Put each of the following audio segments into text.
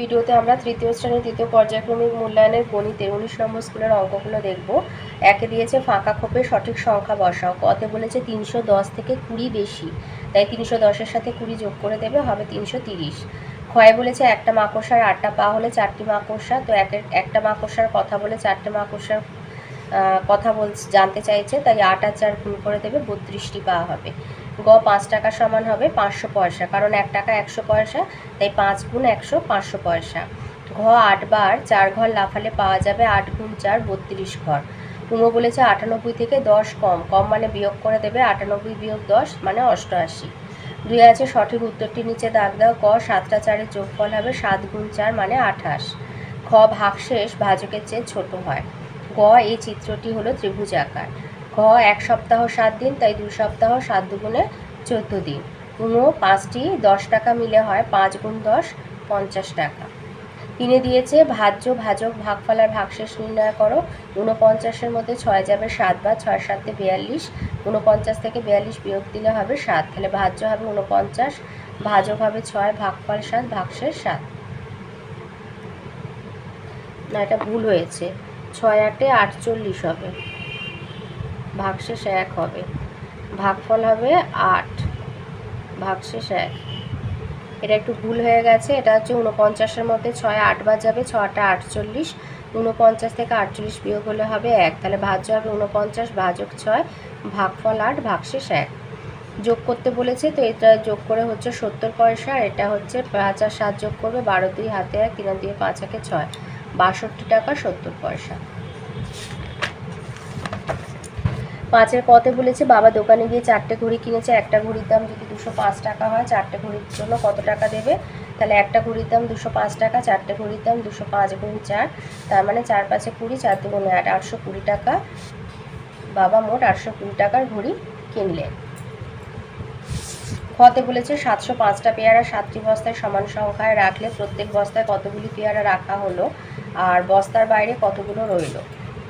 ভিডিওতে আমরা তৃতীয় শ্রেণির তৃতীয় পর্যায়ক্রমিক মূল্যায়নের গণিতের উনিশ নম্বর স্কুলের অঙ্কগুলো দেখব। একে দিয়েছে ফাঁকা খোপে সঠিক সংখ্যা বসাও। কতে বলেছে তিনশো দশ থেকে কুড়ি বেশি। তাই তিনশো দশের সাথে কুড়ি যোগ করে দেবে হবে তিনশো তিরিশ। ক্ষয় বলেছে একটা মাকড়সার আটটা পা হলে চারটি মাকড়সা। তো একের একটা মাকড়সার কথা বলে চারটে মাকড়সার কথা বল জানতে চাইছে। তাই আট আর চার গুণ করে দেবে, বত্রিশটি পা হবে। গ পাঁচ টাকা সমান হবে পাঁচশো পয়সা, কারণ এক টাকা একশো পয়সা, তাই পাঁচ গুণ একশো, পাঁচশো পয়সা। ঘ আটবার চার ঘর লাফালে পাওয়া যাবে আট গুণ চার, বত্রিশ ঘর। কুমো বলেছে আটানব্বই থেকে দশ কম কম মানে বিয়োগ করে দেবে আটানব্বই বিয়োগ দশ মানে অষ্টআশি। দুই আছে সঠিক উত্তরটি নিচে দাগ দাও, ক সাতটা চারের যোগফল হবে সাত গুণ চার মানে আঠাশ। খ ভাগশেষ ভাজকের চেয়ে ছোট হয়। গ এই চিত্রটি হলো ত্রিভুজ আকার। ঘ এক সপ্তাহ সাত দিন, তাই দুই সপ্তাহ সাত দুগুণে চোদ্দ দিন। উনো পাঁচটি দশ টাকা মিলে হয়, পাঁচ গুণ দশ, পঞ্চাশ টাকা। তিনে দিয়েছে ভাজ্য, ভাজক ভাগফলার ভাগশেষ নির্ণয় করো। ঊনপঞ্চাশের মধ্যে ছয় যাবে সাত বা ছয় সাতে বিয়াল্লিশ। ঊনপঞ্চাশ থেকে বিয়াল্লিশ বিয়োগ দিলে হবে সাত। তাহলে ভাজ্য হবে ঊনপঞ্চাশ, ভাজক হবে ছয়, ভাগফল সাত, ভাগশেষ সাত। না, এটা ভুল হয়েছে। ছয় আটে আটচল্লিশ হবে। ভাগশেষ এক হবে। ভাগফল হবে আট। ভাগশেষ এক। এটা একটু ভুল হয়ে গেছে। এটা হচ্ছে উনপঞ্চাশের মধ্যে ছয় আট আটবার যাবে ছটা আটচল্লিশ। উনপঞ্চাশ থেকে আটচল্লিশ বিয়োগ হলে হবে এক। তাহলে ভাজ্য হবে উনপঞ্চাশ ভাজক ছয়, ভাগফল আট, ভাগশেষ এক। যোগ করতে বলেছে, তো এটা যোগ করে হচ্ছে সত্তর পয়সা। এটা হচ্ছে পাঁচ আর সাত যোগ করবে, বারো দুই, হাতে এক, তিন দুই, পাঁচ, একে ছয়। বাষট্টি টাকা সত্তর পয়সা। পাঁচের পথে বলেছে, বাবা দোকানে গিয়ে চারটে ঘড়ি কিনেছে, একটা ঘড়ির দাম যদি দুশো পাঁচ টাকা হয়, চারটে ঘড়ির জন্য কত টাকা দেবে? তাহলে একটা ঘড়ির দাম দুশো পাঁচ টাকা, চারটে ঘড়ির দাম দুশো পাঁচ গুণ চার, তার মানে চার পাঁচে কুড়ি, চার দুগুণে আট, আটশো কুড়ি টাকা। বাবা মোট আটশো কুড়ি টাকার ঘড়ি কিনলেন খতে বলেছে, সাতশো পাঁচটা পেয়ারা সাতটি বস্তায় সমান সংখ্যায় রাখলে প্রত্যেক বস্তায় কতগুলি পেয়ারা রাখা হলো? আর বস্তার বাইরে কতগুলো রইল?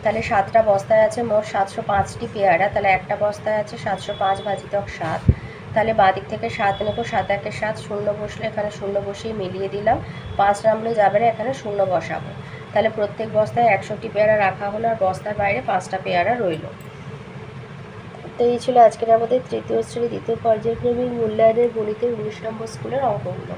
তাহলে সাতটা বস্তায় আছে মোট সাতশো পাঁচটি পেয়ারা, তাহলে একটা বস্তায় আছে সাতশো পাঁচ ভাজিতক সাত। তাহলে বাদিক থেকে সাত নেব, সাত একে সাত, শূন্য বসলে এখানে শূন্য বসিয়ে মিলিয়ে দিলাম। পাঁচ নামলে যাবে না, এখানে শূন্য বসাবো। তাহলে প্রত্যেক বস্তায় একশোটি পেয়ারা রাখা হলো আর বস্তার বাইরে পাঁচটা পেয়ারা রইল। তো এই ছিল আজকের আমাদের তৃতীয় শ্রেণি, দ্বিতীয় পর্যায়ক্রমিক মূল্যায়নের গণিতের উনিশ নম্বর স্কুলের অঙ্কগুলো।